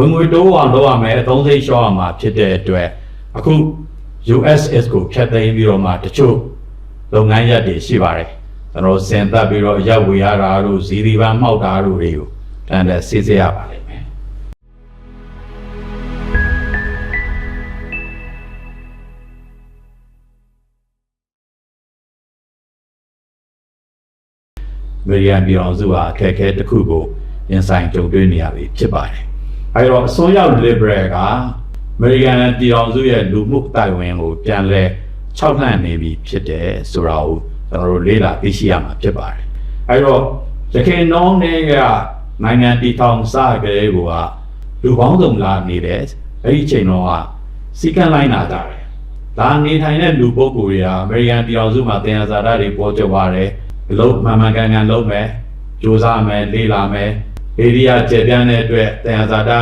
ဝင်ငွေတိုးအောင်လုပ်ရမယ်အသုံးစိတ်လျှော့ရမှာဖြစ်တဲ့အတွက်အခု USS ကိုဖျက်သိမ်းပြီးတော့မှတချို့လုပ်ငန်းရပ်တွေရှိပါတယ်ကျွန်တော်စင်သက်ပြီးတော့ရပ်ဝေရတာတို့ဇီဒီပန်းမှောက်တာတို့တွေကိုတန်တဲ့စစ်ဆေးရပါလိမ့်မယ်အမေရိကန်ပြည်တော်စုဟာအခက်အခဲတစ်ခုကိုရင်ဆိုင်ကြုံတွေ့နေရပြီဖြစ်ပါတယ်။ အဲဒီတော့အစိုးရ liberal ကအမေရိကန်ပြည်တော်စုရဲ့လူမှုအတိုင်းဝင်ကိုပြန်လဲခြောက်လှန့်နေပြီဖြစ်တယ်ဆိုတာကိုကျွန်တော်တို့လေ့လာသိရှိရမှာဖြစ်ပါတယ်။အဲဒီတော့ရခိုင်နောင်းတွေကနိုင်ငံတည်ထောင်စကြတဲ့ကိုကလူပေါင်းစုံလာနေတယ်။အဲဒီအချိန်တော့ကစီကံလိုင်းလာကြတယ်။ဒါနေထိုင်တဲ့လူပုဂ္ဂိုလ်တွေဟာအမေရိကန်ပြည်တော်စုမှာတင်ရဇာတာတွေပေါ်ကျသွားတယ်။လုံးမှန်မှန်ကန်ကန်လုပ်မယ်။ကြိုးစားမယ်လေ့လာမယ်။ ဧရိယာကျယ်ပြန့်တဲ့အတွက်တင်ရဇာတာ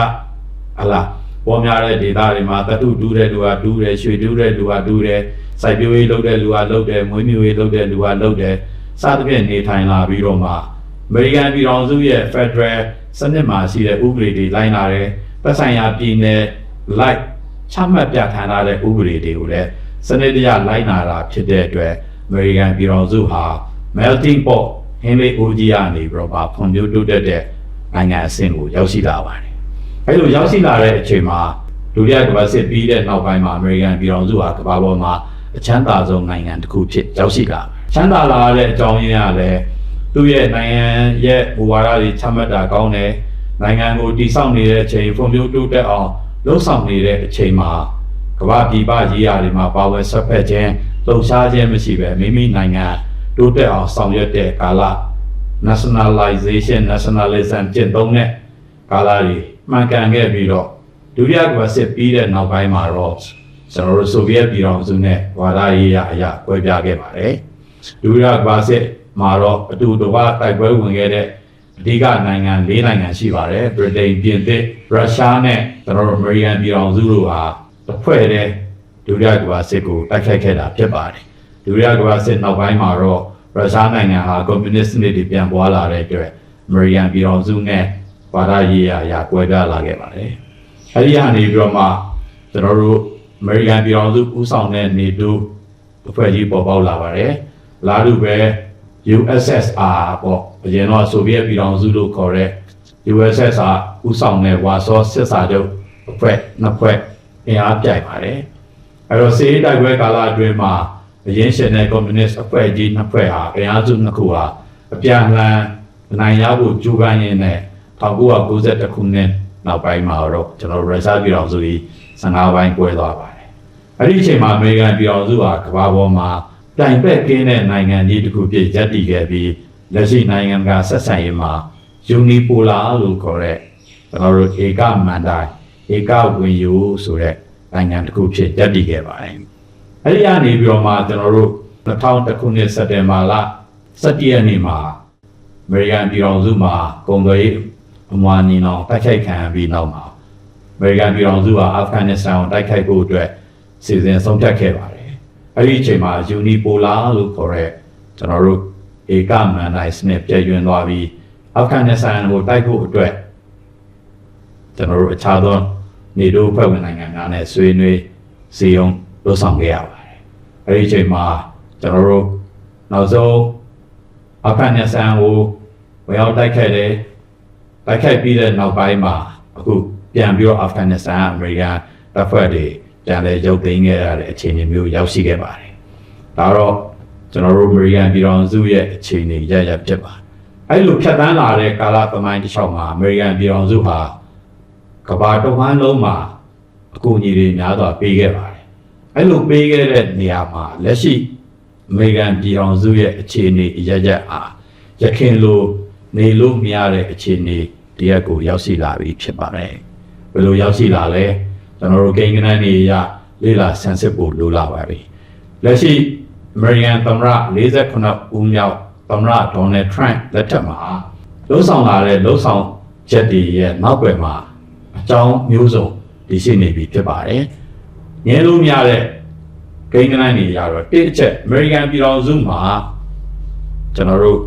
ဟလာပေါ်များတဲ့ဒေသတွေမှာတတုတူးတဲ့လူကတူးတယ်၊ရွှေတူးတဲ့လူကတူးတယ်။စိုက်ပျိုးရေးလုပ်တဲ့လူကလုပ်တယ်၊မွေးမြူရေးလုပ်တဲ့လူကလုပ်တယ်။စသဖြင့်နေထိုင်လာပြီးတော့မှအမေရိကန်ပြည်တော်စုရဲ့ Federal စနစ်မှာရှိတဲ့ဥပဒေတွေလိုက်လာတယ်။သက်ဆိုင်ရာပြည်နယ်လိုက်ချမှတ်ပြဋ္ဌာန်းထားတဲ့ဥပဒေတွေကိုလည်းစနစ်တကျလိုက်နာတာဖြစ်တဲ့အတွက်အမေရိကန်ပြည်တော်စုဟာ melting pot ဟင်းလေးအိုးကြီးကနေပြီးတော့ဗာဖွံ့ဖြိုးတိုးတက်တဲ့ နိုင်ငံအဆင့်ကိုရောက်ရှိလာပါတယ်။အဲလိုရောက်ရှိလာတဲ့အချိန်မှာဒုတိယကမ္ဘာစစ်ပြီးတဲ့နောက်ပိုင်းမှာအမေရိကန်ပြည်တော်စုဟာကမ္ဘာပေါ်မှာအချမ်းသာဆုံးနိုင်ငံတစ်ခုဖြစ်ရောက်ရှိလာတယ်။ချမ်းသာလာတဲ့အကြောင်းရင်းကလည်းသူ့ရဲ့နိုင်ငံရဲ့မူဝါဒတွေချမှတ်တာကောင်းတယ်။နိုင်ငံကိုတည်ဆောက်နေတဲ့အချိန်ဖွံ့ဖြိုးတိုးတက်အောင်လှုပ်ဆောင်နေတဲ့အချိန်မှာကမ္ဘာပြည်ပရေးရာတွေမှာပါဝင်ဆက်ဖက်ခြင်းလှုပ်ရှားခြင်းမရှိပဲမိမိနိုင်ငံတိုးတက်အောင်ဆောင်ရွက်တဲ့ကာလ nationalization nationalism ကျင့်သုံးတဲ့ကာလတွေမှန်ကန်ခဲ့ပြီးတော့ဒုတိယကမ္ဘာစစ်ပြီးတဲ့နောက်ပိုင်းမှာတော့ကျွန်တော်တို့ဆိုဗီယက်ပြည်ထောင်စုနဲ့ဝါဒရေးရာအရာကွဲပြားခဲ့ပါတယ်ဒုတိယကမ္ဘာစစ်မှာတော့အတူတကွတိုက်ပွဲဝင်ခဲ့တဲ့အဓိကနိုင်ငံ၄နိုင်ငံရှိပါတယ်ဗြိတိန်ပြင်သစ်ရုရှားနဲ့ကျွန်တော်တို့အမေရိကန်ပြည်ထောင်စုတို့ဟာတစ်ဖွဲ့တည်းဒုတိယကမ္ဘာစစ်ကိုတိုက်ခိုက်ခဲ့တာဖြစ်ပါတယ်ဒုတိယကမ္ဘာစစ်နောက်ပိုင်းမှာတော့ ရုရှားနိုင်ငံဟာကွန်မြူနစ်စနစ်တွေပြန်ပွားလာတဲ့အတွက်အမေရိကန်ပြည်ထောင်စုနဲ့ဘာသာရေးရာအရာကွဲပြားလာခဲ့ပါတယ်အဲဒီကနေပြီးတော့မှကျွန်တော်တို့အမေရိကန်ပြည်ထောင်စုဦးဆောင်တဲ့နေတိုးအဖွဲ့ကြီးပေါ်ပေါက်လာပါတယ်လာလူပဲ USSR ပေါ့အရင်တော့ဆိုဗီယက်ပြည်ထောင်စုလို့ခေါ်တဲ့ USSR ဥဆောင်တဲ့ဝါဆောစစ်စာချုပ်အဖွဲ့နှစ်ဖွဲ့အင်အားပြိုင်ပါတယ်အဲတော့စီးရေးတိုက်ပွဲကာလအတွင်းမှာအ ရင်ရှင်တဲ့ကွန်မြူနစ်အဖွဲ့ကြီးနှစ်ဖွဲ့ဟာအင်အားစုနှစ်ခုဟာအပြန်အလှန်နိုင်ရဖို့ကြိုးပမ်းရင်းနဲ့1992ခုနှစ်နောက်ပိုင်းမှာတော့ကျွန်တော်ရုရှားပြည်ထောင်စုကြီး15ပိုင်းကွဲသွားပါတယ်အဲ့ဒီအချိန်မှာအမေရိကန်ပြည်တော်စုဟာကမ္ဘာပေါ်မှာတိုင်ပက်ကင်းတဲ့နိုင်ငံကြီးတစ်ခုဖြစ်ရပ်တည်ခဲ့ပြီးလက်ရှိနိုင်ငံကဆက်ဆံရေးမှာယူနီပိုလာလို့ခေါ်တဲ့ကျွန်တော်တို့ဧကမန္တိုင်ဧကဝင်ယူဆိုတဲ့နိုင်ငံတစ်ခုဖြစ်ရပ်တည်ခဲ့ပါတယ်။ အဲ့ဒီကနေပြီးတော့မှကျွန်တော်တို့2000ခုနှစ်စက်တင်ဘာလ17ရက်နေ့မှာအမေရိကန်ပြည်တော်စုမှာကုန်သွယ်ရေးအမွာညီနောင်တိုက်ခိုက်ခံရပြီးနောက်မှာအမေရိကန်ပြည်ထောင်စုဟာအာဖဂန်နစ္စတန်ကိုတိုက်ခိုက်ဖို့အတွက်စီစဉ်ဆုံးဖြတ်ခဲ့ပါတယ်။အဲဒီအချိန်မှာယူနီပိုလာလို့ခေါ်တဲ့ကျွန်တော်တို့ဧကမန်တိုင်းစနစ်ပြည့်ညွှန်းသွားပြီးအာဖဂန်နစ္စတန်ကိုတိုက်ဖို့အတွက်ကျွန်တော်တို့အခြားသောနေတိုးဖွဲ့ဝင်နိုင်ငံများနဲ့ဆွေးနွေးစီယုံ လှုပ်ဆောင်ခဲ့ရပါတယ်။အဲဒီအချိန်မှာကျွန်တော်တို့နောက်ဆုံးအာဖဂန်နစ္စတန်ကိုဝင်ရောက်တိုက်ခိုက်တယ်တိုက်ခိုက်ပြီးတဲ့နောက်ပိုင်းမှာအခုပြန်ပြီးတော့အာဖဂန်နစ္စတန်အမေရိကန်တပ်ဖွဲ့တွေပြန်လဲရုပ်သိမ်းခဲ့ရတဲ့အခြေအနေမျိုးရောက်ရှိခဲ့ပါတယ်။ဒါတော့ကျွန်တော်တို့အမေရိကန်ပြည်ထောင်စုရဲ့အခြေအနေရရဖြစ်ပါတယ်။အဲဒီလိုဖြတ်တန်းလာတဲ့ကာလသမိုင်းတစ်လျှောက်မှာအမေရိကန်ပြည်ထောင်စုဟာကမ္ဘာတစ်ဝန်းလုံးမှာအကူအညီတွေများစွာပေးခဲ့ပါတယ်။ အဲဒီလိုပေးခဲ့တဲ့နေရာမှာလက်ရှိအမေရိကန်ပြည်ထောင်စုရဲ့အခြေအနေအရရအားရခင်လိုနေလို့မရတဲ့အခြေအနေတရက်ကိုရောက်ရှိလာပြီဖြစ်ပါတယ်။ဘယ်လိုရောက်ရှိလာလဲကျွန်တော်တို့ကိန်းဂဏန်းတွေရလေ့လာဆန်းစစ်ဖို့လိုလာပါပြီ။လက်ရှိအမေရိကန်သမ္မတ48ဦးမြောက်သမ္မတဒေါ်နယ်ထရန့်လက်ထက်မှာလှုပ်ဆောင်လာတဲ့လှုပ်ဆောင်ချက်တွေရဲ့နောက်ွယ်မှာအကြောင်းမျိုးစုံဒီရှိနေပြီဖြစ်ပါတယ်။ ငြင်းလို့မရတဲ့ကိန်းဂဏန်းတွေရတော့တစ်အချက်အမေရိကန်ပြည်ထောင်စုမှာကျွန်တော်တို့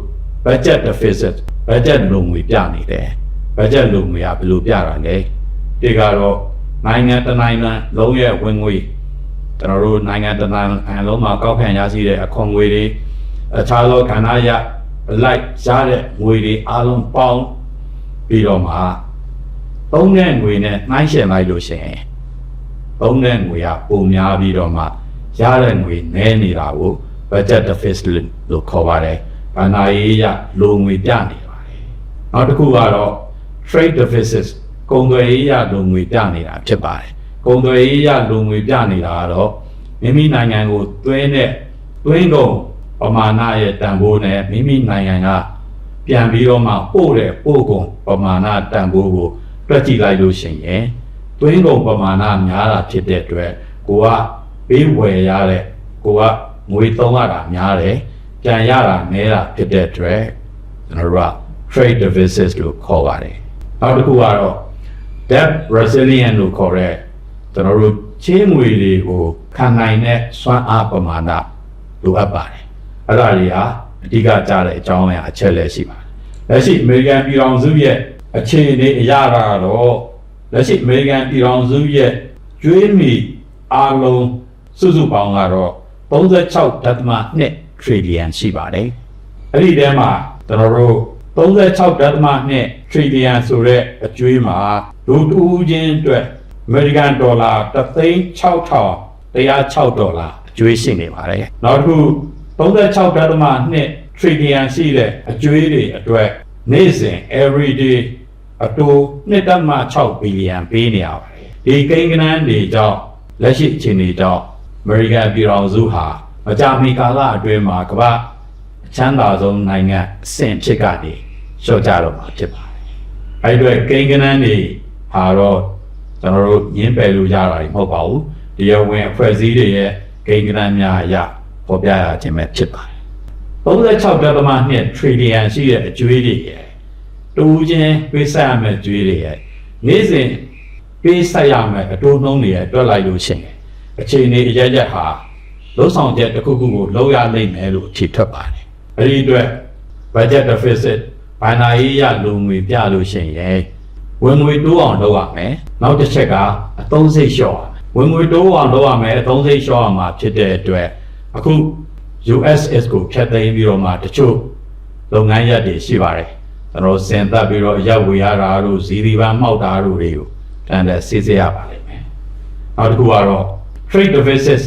budget deficit budget လုံငွေပြနေတယ် budget လုံငွေကဘယ်လိုပြတာလဲဒီကတော့နိုင်ငံတစ်နိုင်ငံလုံးရဲ့ဝင်ငွေကျွန်တော်တို့နိုင်ငံတစ်နိုင်ငံလုံးမှာကောက်ခံရရှိတဲ့အခွန်ငွေတွေအခြားသောကဏ္ဍရလိုက်ရတဲ့ငွေတွေအလုံးပေါင်းပြီးတော့မှသုံးတဲ့ငွေနဲ့နှိုင်းယှဉ်လိုက်လို့ရှိရင် သုံးတဲ့ငွေကပုံများပြီးတော့မှရတဲ့ငွေနည်းနေတာကို budget deficit လို့ခေါ်ပါတယ်။ဘာသာရေးရလိုငွေပြနေပါတယ်။နောက်တစ်ခုကတော့ trade deficit ကုန်သွယ်ရေးရလိုငွေပြနေတာဖြစ်ပါတယ်။ကုန်သွယ်ရေးရလိုငွေပြနေတာကတော့မိမိနိုင်ငံကိုသွင်းတဲ့သွင်းကုန်ပမာဏရဲ့တန်ဖိုးနဲ့မိမိနိုင်ငံကပြန်ပြီးတော့မှပို့တဲ့ပို့ကုန်ပမာဏတန်ဖိုးကိုတွက်ကြည့်လိုက်လို့ရှိရင် သွင်းကုန်ပမာဏများတာဖြစ်တဲ့အတွက်ကိုကပေးဝယ်ရတဲ့ကိုကငွေသုံးရတာများတယ်ပြန်ရတာနည်းတာဖြစ်တဲ့အတွက်ကျွန်တော်တို့က trade deficit လို့ခေါ်ပါတယ်နောက်တစ်ခုကတော့ debt resilient လို့ခေါ်တဲ့ကျွန်တော်တို့ချင်းငွေတွေကိုခံနိုင်တဲ့စွမ်းအားပမာဏလိုအပ်ပါတယ်အဲ့ဒါတွေဟာအဓိကကြားတဲ့အကြောင်းအရာအချက်လည်းရှိပါတယ်လက်ရှိအမေရိကန်ပြည်ထောင်စုရဲ့အခြေအနေအရတာကတော့ လက်ရှိအမေရိကန်ပြည်ထောင်စုရဲ့ကျွေးမီအားလုံးစုစုပေါင်းကတော့36.2 trillion ရှိပါတယ်အဲ့ဒီထဲမှာကျွန်တော်တို့36.2 trillion ဆိုတဲ့အကျွေးမှာလူတူးချင်းအတွက်အမေရိကန်ဒေါ်လာ3,600ဒေါ်လာအကျွေးရှိနေပါတယ်။နောက်တစ်ခု36.2 trillion ရှိတဲ့အကျွေးတွေအတွက်နေ့စဉ် everyday အတူ1.6 billion ပေးနေရပါတယ်။ဒီကိန်းဂဏန်းတွေကြောင့်လက်ရှိအခြေအနေကြောင့်အမေရိကန်ပြည်ထောင်စုဟာမကြာမီကာလအတွင်းမှာကမ္ဘာအချမ်းသာဆုံးနိုင်ငံအဆင့်ဖြစ်ကနေလျှော့ကြတော့မှာဖြစ်ပါတယ်။အဲဒီအတွက်ကိန်းဂဏန်းတွေဟာတော့ကျွန်တော်တို့ညင်းပယ်လို့ရတာမဟုတ်ပါဘူး။တရားဝင်အဖွဲ့အစည်းတွေရဲ့ကိန်းဂဏန်းများအရပေါ်ပြရခြင်းပဲဖြစ်ပါတယ်။36.2 trillion ရှိတဲ့အကျွေးတွေရဲ့ တူချင်းပေးဆက်ရမယ့်ကျွေးတွေရဲ့နေ့စဉ်ပေးဆက်ရမယ့်အတိုးနှုန်းတွေရဲ့တွက်လိုက်လို့ရှိရင်အချိန်လေးအရရက်ဟာလုံးဆောင်ချက်တစ်ခုခုကိုလောက်ရနိုင်မယ်လို့ထိထွက်ပါတယ်။အဲဒီအတွက် budget deficit ဘဏ္ဍာရေးရလူငွေပြလို့ရှိရင်ဝင်ငွေတိုးအောင်လုပ်ရမယ်။နောက်တစ်ချက်ကအသုံးစိတ်လျှော့ရမယ်။ဝင်ငွေတိုးအောင်လုပ်ရမယ်အသုံးစိတ်လျှော့ရမှာဖြစ်တဲ့အတွက်အခု USS ကိုဖျက်သိမ်းပြီးတော့မှတချို့လုပ်ငန်းရပ်တွေရှိပါတယ်။ ကျွန်တော်စင်သက်ပြီးတော့ရပ်ဝေရတာတို့ဇီဒီပန်မှောက်တာတို့တွေကိုတန်တဲ့စစ်ဆေးရပါလိမ့်မယ်။နောက်တစ်ခုကတော့ trade deficit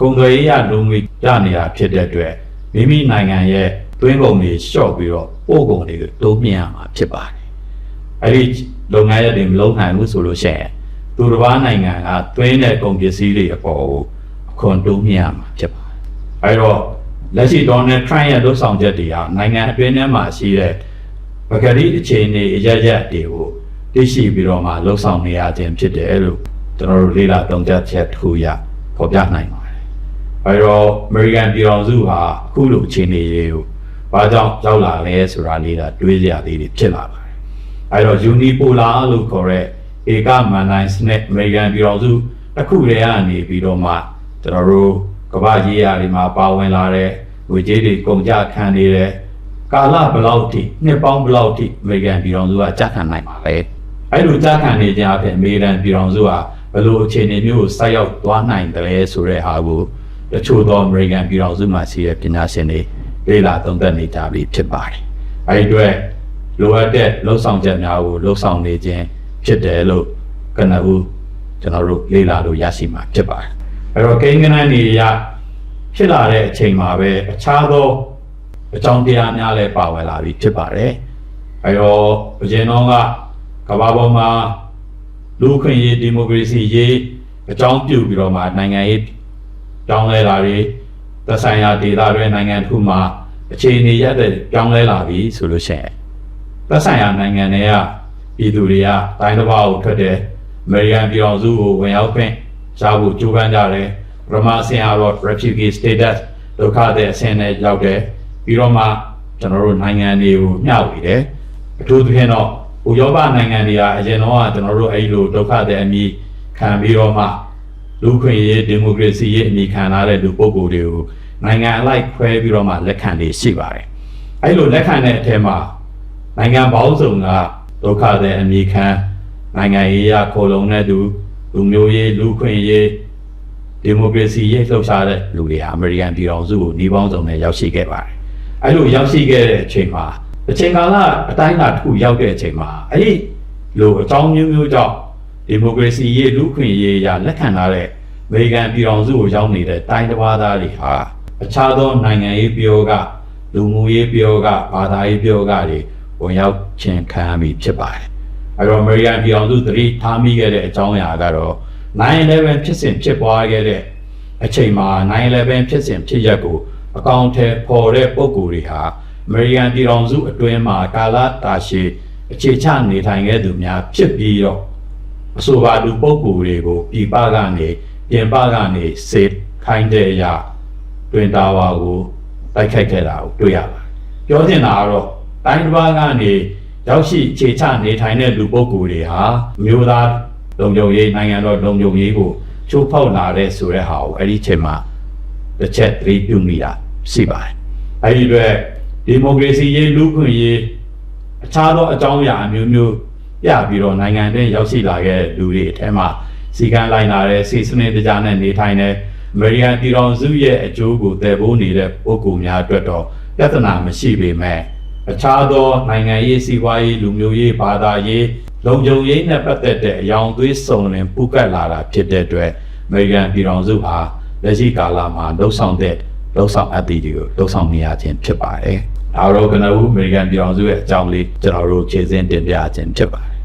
ကုန်သွယ်ရေးရလုံငွေရနေတာဖြစ်တဲ့အတွက်မိမိနိုင်ငံရဲ့တွင်းကုန်တွေလျှော့ပြီးတော့ပို့ကုန်တွေကိုတိုးမြှင့်ရမှာဖြစ်ပါတယ်။အဲဒီလုပ်ငန်းရပ်တွေမလုပ်နိုင်ဘူးဆိုလို့ရှိရင်သူတစ်ပါးနိုင်ငံကတွင်းတဲ့ကုန်ပစ္စည်းတွေအပေါ်ကိုအခွန်တိုးမြှင့်ရမှာဖြစ်ပါတယ်။အဲဒီတော့လက်ရှိဒေါ်နယ်ထရန့်ရဲ့လှုပ်ဆောင်ချက်တွေကနိုင်ငံအတွင်းထဲမှာရှိတဲ့ ပကတိအခြေအနေအရရက်တွေကိုသိရှိပြီးတော့မှလှုပ်ဆောင်နေရခြင်းဖြစ်တယ်လို့ကျွန်တော်တို့လေ့လာသုံးသပ်ချက်တစ်ခုရဖော်ပြနိုင်ပါတယ်။အဲဒီတော့ American ပြည်တော်စုဟာအခုလိုအခြေအနေတွေကိုဘာကြောင့်ရောက်လာလဲဆိုတာလေးကတွေးစရာလေးတွေဖြစ်လာပါတယ်။အဲဒီတော့ unipolar လို့ခေါ်တဲ့ဧကမန်တိုင်းစနစ် American ပြည်တော်စုတစ်ခုတည်းကနေပြီးတော့မှကျွန်တော်တို့ကမ္ဘာရေးရာတွေမှာပါဝင်လာတဲ့ငွေကြေးတွေကုန်ကြခံနေတဲ့ ကာလဘယ်လောက်ထိနှစ်ပေါင်းဘယ်လောက်ထိ American ပြည်တော်စုကကြခံနိုင်ပါလဲ။အဲဒီလိုကြခံနေကြအဖြစ် American ပြည်တော်စုဟာဘယ်လိုအခြေအနေမျိုးကိုစိုက်ရောက်သွားနိုင်တယ်လဲဆိုတဲ့ဟာကိုတချို့သော American ပြည်တော်စုမှာရှိတဲ့ပညာရှင်တွေလေ့လာသုံးသပ်နေကြပြီဖြစ်ပါတယ်။အဲဒီအတွက်လိုအပ်တဲ့လှုပ်ဆောင်ချက်များကိုလှုပ်ဆောင်နေခြင်းဖြစ်တယ်လို့ကနဦးကျွန်တော်တို့လေ့လာလို့ရရှိမှာဖြစ်ပါတယ်။အဲတော့ကိန်းဂဏန်းတွေရဖြစ်လာတဲ့အချိန်မှာပဲအခြားသော အကြောင်းတရားများလည်းပါဝင်လာပြီဖြစ်ပါတယ်။အဲတော့ဘုရင်တော်ကကမ္ဘာပေါ်မှာလူခွင့်ရေးဒီမိုကရေစီရေးအကြောင်းပြုပြီးတော့မှနိုင်ငံရေးပြောင်းလဲလာတွေသက်ဆိုင်ရာဒေသတွေနိုင်ငံတစ်ခုမှာအခြေအနေရတဲ့ပြောင်းလဲလာပြီဆိုလို့ရှိရင်သက်ဆိုင်ရာနိုင်ငံတွေကပြည်သူတွေကတိုင်းတစ်ပါးကိုထွက်တဲ့အမေရိကန်ပြည်တော်စုကိုဝင်ရောက်ခွင့်ရဖို့ကြိုးပမ်းကြတယ်ပထမအဆင့်ကတော့ refugee status ဒုက္ခသည်အဆင့်နဲ့ရောက်တယ် ပြီးတော့မှကျွန်တော်တို့နိုင်ငံတွေကိုမျှဝေတယ်အထူးသဖြင့်တော့ဥရောပနိုင်ငံတွေကအရင်တော့ကျွန်တော်တို့အဲ့လိုဒုက္ခသည်အမည်ခံပြီးတော့မှလူခွင့်ရေးဒီမိုကရေစီရေးအမည်ခံလာတဲ့လူပုဂ္ဂိုလ်တွေကိုနိုင်ငံအလိုက်ခွဲပြီးတော့မှလက်ခံနေရှိပါတယ်အဲ့လိုလက်ခံတဲ့အထက်မှာနိုင်ငံပေါင်းစုံကဒုက္ခသည်အမည်ခံနိုင်ငံရေးရခိုးလုံတဲ့သူလူမျိုးရေးလူခွင့်ရေးဒီမိုကရေစီရေးလှုပ်ရှားတဲ့လူတွေဟာအမေရိကန်ပြည်ထောင်စုကိုနှီးပေါင်းစုံနဲ့ရောက်ရှိခဲ့ပါတယ်။ အဲလိုရောက်ရှိခဲ့တဲ့အချိန်မှာအချိန်ကာလအတိုင်းအတာတစ်ခုရောက်တဲ့အချိန်မှာအဲဒီလိုအကြောင်းမျိုးမျိုးကြောင့်ဒီမိုကရေစီရေးလူခွင့်ရေးရလက်ခံထားတဲ့အမေရိကန်ပြည်ထောင်စုကိုရောက်နေတဲ့တိုင်းတစ်ပါးသားတွေဟာအခြားသောနိုင်ငံရေးပြောကလူမှုရေးပြောကဘာသာရေးပြောကတွေဝင်ရောက်ခြင်းခံရပြီဖြစ်ပါတယ်။အဲ့တော့ American ပြည်အောင်စုသတိထားမိခဲ့တဲ့အကြောင်းအရာကတော့9/11ဖြစ်စဉ်ဖြစ်ပွားခဲ့တဲ့အချိန်မှာ9/11ဖြစ်စဉ်ဖြစ်ရက်ကို အကောင့်ထဲပေါ်တဲ့ပုံကိုယ်တွေဟာ American ပြည်အောင်စုအတွင်းမှာကာလတာရှည်အခြေချနေထိုင်ခဲ့သူများဖြစ်ပြီးတော့အဆိုပါလူပုံကိုယ်တွေကိုပြည်ပကနေပြင်ပကနေစေခိုင်းတဲ့အရာတွင်တာဝါကိုတိုက်ခိုက်ခဲ့တာကိုတွေ့ရပါတယ်။ပြောချင်တာကတော့တိုင်းတစ်ပါးကနေရောက်ရှိခြေချနေထိုင်တဲ့လူပုဂ္ဂိုလ်တွေဟာအမျိုးသားလုံခြုံရေးနိုင်ငံတော်လုံခြုံရေးကိုချိုးဖောက်လာတဲ့ဆိုတဲ့ဟာကိုအဲ့ဒီအချိန်မှာ တစ်ချက်သတိပြုမိတာရှိပါတယ်။အဲ့ဒီအတွက်ဒီမိုကရေစီရေးလူ့ခွင့်ရေးအခြားသောအကြောင်းအရာအမျိုးမျိုးပြပြီးတော့နိုင်ငံတွင်းရောက်ရှိလာခဲ့တဲ့လူတွေအထက်မှာစီကံလိုက်လာတဲ့စီစနစ်တကြားနဲ့နေထိုင်တဲ့အမေရိကန်ပြည်ထောင်စုရဲ့အကျိုးကိုတည်ဖို့နေတဲ့ပုဂ္ဂိုလ်များအတွက်တော့ပြဿနာမရှိပေမဲ့အခြားသောနိုင်ငံရေးစီးပွားရေးလူမျိုးရေးဘာသာရေးလုံခြုံရေးနဲ့ပတ်သက်တဲ့အယောင်သွေးစုံလင်ပူကတ်လာတာဖြစ်တဲ့အတွက်အမေရိကန်ပြည်ထောင်စုဟာ လက်ရှိကာလမှာလှုပ်ဆောင်တဲ့လှုပ်ဆောင်အပ်တီတွေကိုလှုပ်ဆောင်နေရခြင်းဖြစ်ပါတယ်။ဒါတော့ကနဦးအမေရိကန်ပြည်ထောင်စုရဲ့အကြောင်းလေးကျွန်တော်တို့ခြေစင်းတင်ပြခြင်းဖြစ်ပါတယ်